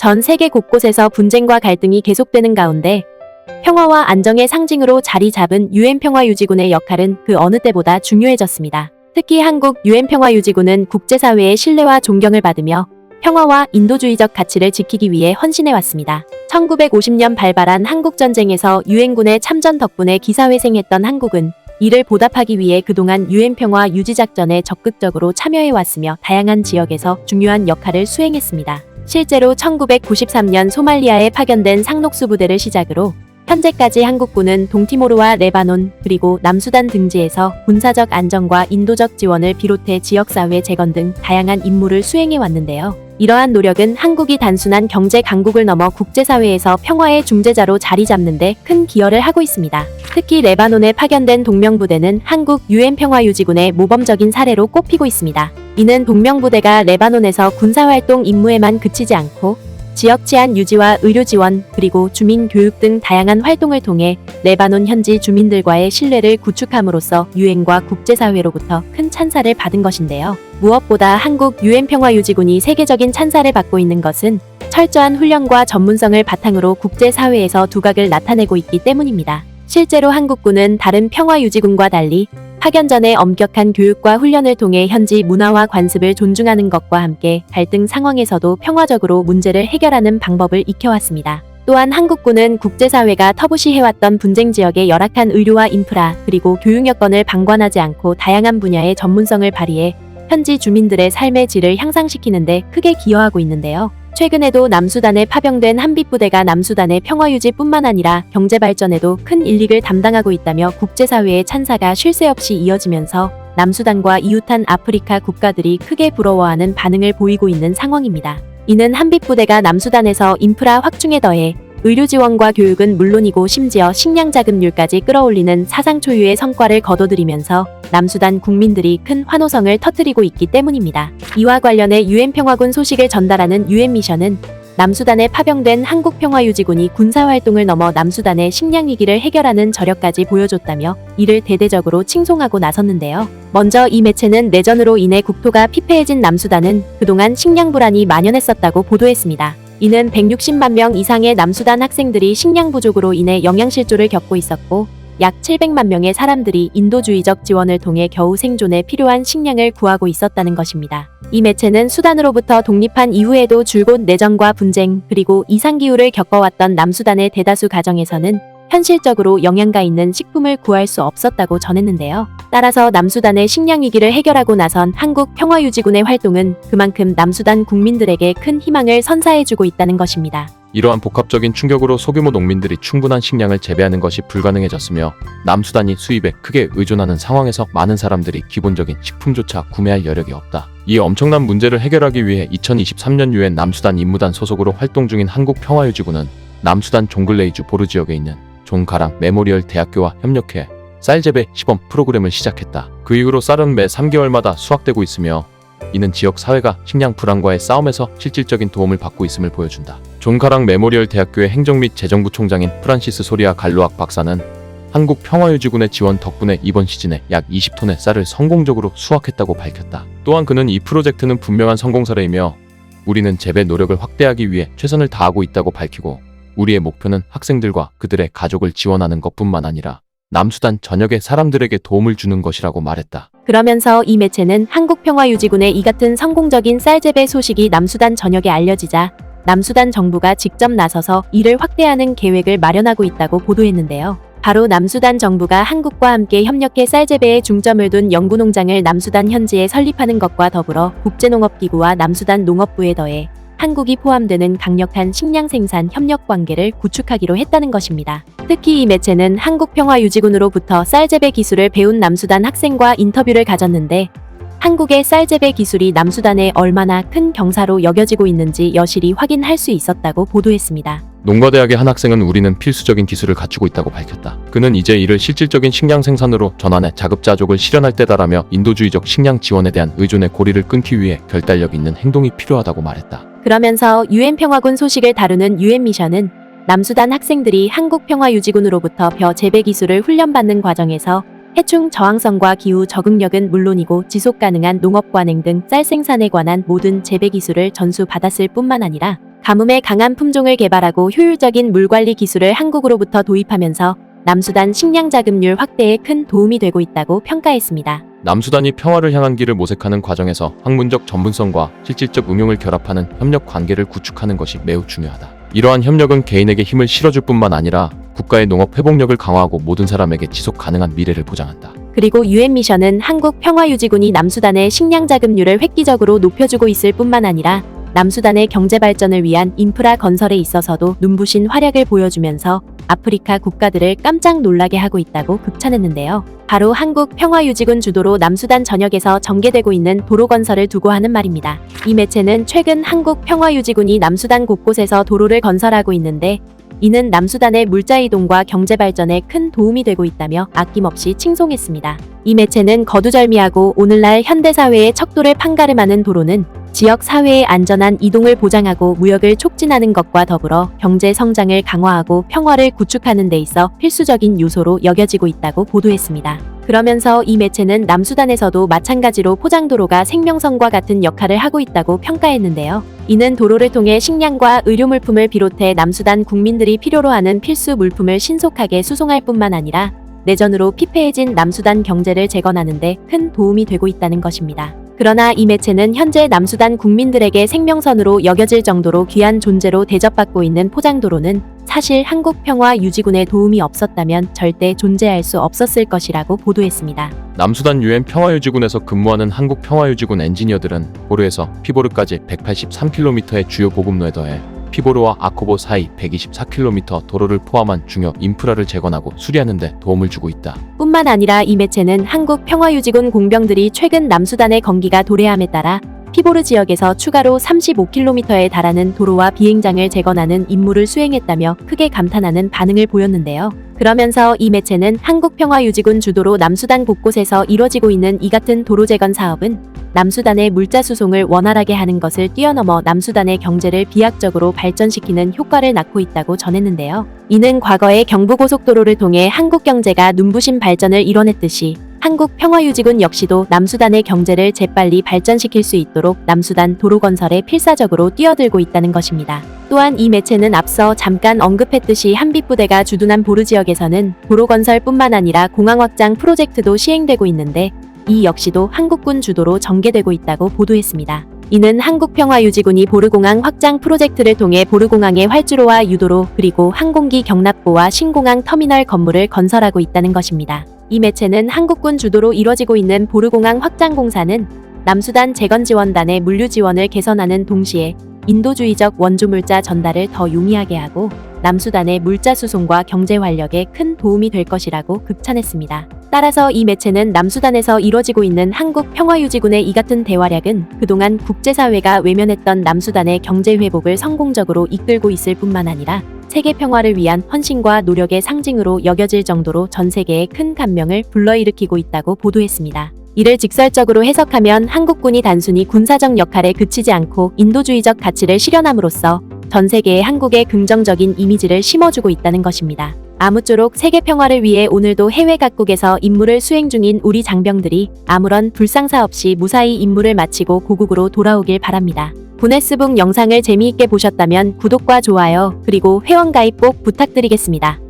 전 세계 곳곳에서 분쟁과 갈등이 계속되는 가운데 평화와 안정의 상징으로 자리 잡은 유엔 평화유지군의 역할은 그 어느 때보다 중요해졌습니다. 특히 한국 유엔 평화유지군은 국제사회의 신뢰와 존경을 받으며 평화와 인도주의적 가치를 지키기 위해 헌신해 왔습니다. 1950년 발발한 한국전쟁에서 유엔군의 참전 덕분에 기사회생했던 한국은 이를 보답하기 위해 그동안 유엔 평화 유지 작전에 적극적으로 참여해 왔으며 다양한 지역에서 중요한 역할을 수행했습니다. 실제로 1993년 소말리아에 파견된 상록수 부대를 시작으로 현재까지 한국군은 동티모르와 레바논 그리고 남수단 등지에서 군사적 안정과 인도적 지원을 비롯해 지역사회 재건 등 다양한 임무를 수행해 왔는데요. 이러한 노력은 한국이 단순한 경제 강국을 넘어 국제사회에서 평화의 중재자로 자리 잡는 데 큰 기여를 하고 있습니다. 특히 레바논에 파견된 동명부대는 한국 유엔 평화유지군의 모범적인 사례로 꼽히고 있습니다. 이는 동명부대가 레바논에서 군사활동 임무에만 그치지 않고 지역 치안 유지와 의료 지원, 그리고 주민 교육 등 다양한 활동을 통해 레바논 현지 주민들과의 신뢰를 구축함으로써 유엔과 국제사회로부터 큰 찬사를 받은 것인데요. 무엇보다 한국 유엔 평화유지군이 세계적인 찬사를 받고 있는 것은 철저한 훈련과 전문성을 바탕으로 국제사회에서 두각을 나타내고 있기 때문입니다. 실제로 한국군은 다른 평화유지군과 달리 파견 전에 엄격한 교육과 훈련을 통해 현지 문화와 관습을 존중하는 것과 함께 갈등 상황에서도 평화적으로 문제를 해결하는 방법을 익혀왔습니다. 또한 한국군은 국제사회가 터부시해왔던 분쟁 지역의 열악한 의료와 인프라 그리고 교육 여건을 방관하지 않고 다양한 분야의 전문성을 발휘해 현지 주민들의 삶의 질을 향상시키는데 크게 기여하고 있는데요. 최근에도 남수단에 파병된 한빛 부대가 남수단의 평화 유지뿐만 아니라 경제 발전에도 큰 일릭을 담당하고 있다며 국제사회의 찬사가 쉴 새 없이 이어지면서 남수단과 이웃한 아프리카 국가들이 크게 부러워하는 반응을 보이고 있는 상황입니다. 이는 한빛 부대가 남수단에서 인프라 확충에 더해 의료 지원과 교육은 물론이고 심지어 식량 자급률까지 끌어올리는 사상 초유의 성과를 거둬들이면서 남수단 국민들이 큰 환호성을 터뜨리고 있기 때문입니다. 이와 관련해 유엔 평화군 소식을 전달하는 유엔 미션은 남수단에 파병된 한국평화유지군이 군사활동을 넘어 남수단의 식량 위기를 해결하는 저력까지 보여줬다며 이를 대대적으로 칭송하고 나섰는데요. 먼저 이 매체는 내전으로 인해 국토가 피폐해진 남수단은 그동안 식량 불안이 만연했었다고 보도했습니다. 이는 160만 명 이상의 남수단 학생들이 식량 부족으로 인해 영양실조를 겪고 있었고 약 700만 명의 사람들이 인도주의적 지원을 통해 겨우 생존에 필요한 식량을 구하고 있었다는 것입니다. 이 매체는 수단으로부터 독립한 이후에도 줄곧 내전과 분쟁 그리고 이상기후를 겪어왔던 남수단의 대다수 가정에서는 현실적으로 영양가 있는 식품을 구할 수 없었다고 전했는데요. 따라서 남수단의 식량 위기를 해결하고 나선 한국 평화유지군의 활동은 그만큼 남수단 국민들에게 큰 희망을 선사해주고 있다는 것입니다. 이러한 복합적인 충격으로 소규모 농민들이 충분한 식량을 재배하는 것이 불가능해졌으며 남수단이 수입에 크게 의존하는 상황에서 많은 사람들이 기본적인 식품조차 구매할 여력이 없다. 이 엄청난 문제를 해결하기 위해 2023년 유엔 남수단 임무단 소속으로 활동 중인 한국평화유지군은 남수단 종글레이주 보르 지역에 있는 종가랑 메모리얼 대학교와 협력해 쌀 재배 시범 프로그램을 시작했다. 그 이후로 쌀은 매 3개월마다 수확되고 있으며 이는 지역 사회가 식량 불안과의 싸움에서 실질적인 도움을 받고 있음을 보여준다. 존카랑 메모리얼 대학교의 행정 및 재정부 총장인 프란시스 소리아 갈로악 박사는 한국 평화유지군의 지원 덕분에 이번 시즌에 약 20톤의 쌀을 성공적으로 수확했다고 밝혔다. 또한 그는 이 프로젝트는 분명한 성공 사례이며 우리는 재배 노력을 확대하기 위해 최선을 다하고 있다고 밝히고 우리의 목표는 학생들과 그들의 가족을 지원하는 것뿐만 아니라 남수단 전역의 사람들에게 도움을 주는 것이라고 말했다. 그러면서 이 매체는 한국평화유지군의 이 같은 성공적인 쌀 재배 소식이 남수단 전역에 알려지자 남수단 정부가 직접 나서서 이를 확대하는 계획을 마련하고 있다고 보도했는데요. 바로 남수단 정부가 한국과 함께 협력해 쌀 재배에 중점을 둔 연구농장을 남수단 현지에 설립하는 것과 더불어 국제농업기구와 남수단 농업부에 더해 한국이 포함되는 강력한 식량 생산 협력 관계를 구축하기로 했다는 것입니다. 특히 이 매체는 한국평화유지군으로부터 쌀 재배 기술을 배운 남수단 학생과 인터뷰를 가졌는데 한국의 쌀 재배 기술이 남수단에 얼마나 큰 경사로 여겨지고 있는지 여실히 확인할 수 있었다고 보도했습니다. 농가대학의 한 학생은 우리는 필수적인 기술을 갖추고 있다고 밝혔다. 그는 이제 이를 실질적인 식량 생산으로 전환해 자급자족을 실현할 때다라며 인도주의적 식량 지원에 대한 의존의 고리를 끊기 위해 결단력 있는 행동이 필요하다고 말했다. 그러면서 유엔 평화군 소식을 다루는 유엔 미션은 남수단 학생들이 한국 평화유지군으로부터 벼 재배 기술을 훈련받는 과정에서 해충 저항성과 기후 적응력은 물론이고 지속 가능한 농업 관행 등 쌀 생산에 관한 모든 재배 기술을 전수받았을 뿐만 아니라 가뭄에 강한 품종을 개발하고 효율적인 물 관리 기술을 한국으로부터 도입하면서 남수단 식량 자급률 확대에 큰 도움이 되고 있다고 평가했습니다. 남수단이 평화를 향한 길을 모색하는 과정에서 학문적 전문성과 실질적 응용을 결합하는 협력 관계를 구축하는 것이 매우 중요하다. 이러한 협력은 개인에게 힘을 실어줄 뿐만 아니라 국가의 농업 회복력을 강화하고 모든 사람에게 지속 가능한 미래를 보장한다. 그리고 유엔 미션은 한국 평화유지군이 남수단의 식량 자급률을 획기적으로 높여주고 있을 뿐만 아니라 남수단의 경제 발전을 위한 인프라 건설에 있어서도 눈부신 활약을 보여주면서 아프리카 국가들을 깜짝 놀라게 하고 있다고 극찬했는데요. 바로 한국 평화유지군 주도로 남수단 전역에서 전개되고 있는 도로 건설을 두고 하는 말입니다. 이 매체는 최근 한국 평화유지군이 남수단 곳곳에서 도로를 건설하고 있는데 이는 남수단의 물자 이동과 경제 발전에 큰 도움이 되고 있다며 아낌없이 칭송했습니다. 이 매체는 거두절미하고 오늘날 현대사회의 척도를 판가름하는 도로는 지역 사회의 안전한 이동을 보장하고 무역을 촉진하는 것과 더불어 경제 성장을 강화하고 평화를 구축하는 데 있어 필수적인 요소로 여겨지고 있다고 보도했습니다. 그러면서 이 매체는 남수단에서도 마찬가지로 포장도로가 생명선과 같은 역할을 하고 있다고 평가했는데요. 이는 도로를 통해 식량과 의료물품을 비롯해 남수단 국민들이 필요로 하는 필수 물품을 신속하게 수송할 뿐만 아니라 내전으로 피폐해진 남수단 경제를 재건하는 데 큰 도움이 되고 있다는 것입니다. 그러나 이 매체는 현재 남수단 국민들에게 생명선으로 여겨질 정도로 귀한 존재로 대접받고 있는 포장도로는 사실 한국 평화 유지군의 도움이 없었다면 절대 존재할 수 없었을 것이라고 보도했습니다. 남수단 유엔 평화유지군에서 근무하는 한국 평화유지군 엔지니어들은 보르에서 피보르까지 183km의 주요 보급로에 더해 피보르와 아코보 사이 124km 도로를 포함한 중요 인프라를 재건하고 수리하는 데 도움을 주고 있다. 뿐만 아니라 이 매체는 한국 평화유지군 공병들이 최근 남수단의 건기가 도래함에 따라 피보르 지역에서 추가로 35km에 달하는 도로와 비행장을 재건하는 임무를 수행했다며 크게 감탄하는 반응을 보였는데요. 그러면서 이 매체는 한국 평화유지군 주도로 남수단 곳곳에서 이뤄지고 있는 이 같은 도로 재건 사업은 남수단의 물자 수송을 원활하게 하는 것을 뛰어넘어 남수단의 경제를 비약적으로 발전시키는 효과를 낳고 있다고 전했는데요. 이는 과거의 경부고속도로를 통해 한국 경제가 눈부신 발전을 이뤄냈듯이 한국 평화유지군 역시도 남수단의 경제를 재빨리 발전시킬 수 있도록 남수단 도로 건설에 필사적으로 뛰어들고 있다는 것입니다. 또한 이 매체는 앞서 잠깐 언급했듯이 한빛부대가 주둔한 보르 지역에서는 도로 건설뿐만 아니라 공항 확장 프로젝트도 시행되고 있는데 이 역시도 한국군 주도로 전개되고 있다고 보도했습니다. 이는 한국평화유지군이 보르공항 확장 프로젝트를 통해 보르공항의 활주로와 유도로 그리고 항공기 경납고와 신공항 터미널 건물을 건설하고 있다는 것입니다. 이 매체는 한국군 주도로 이뤄지고 있는 보르공항 확장 공사는 남수단 재건 지원단의 물류 지원을 개선하는 동시에 인도주의적 원조물자 전달을 더 용이하게 하고 남수단의 물자 수송과 경제 활력에 큰 도움이 될 것이라고 극찬했습니다. 따라서 이 매체는 남수단에서 이뤄지고 있는 한국 평화유지군의 이 같은 대활약은 그동안 국제사회가 외면했던 남수단의 경제 회복을 성공적으로 이끌고 있을 뿐만 아니라 세계 평화를 위한 헌신과 노력의 상징으로 여겨질 정도로 전 세계에 큰 감명을 불러일으키고 있다고 보도했습니다. 이를 직설적으로 해석하면 한국군이 단순히 군사적 역할에 그치지 않고 인도주의적 가치를 실현함으로써 전 세계에 한국의 긍정적인 이미지를 심어주고 있다는 것입니다. 아무쪼록 세계 평화를 위해 오늘도 해외 각국에서 임무를 수행 중인 우리 장병들이 아무런 불상사 없이 무사히 임무를 마치고 고국으로 돌아오길 바랍니다. 보네스북 영상을 재미있게 보셨다면 구독과 좋아요 그리고 회원가입 꼭 부탁드리겠습니다.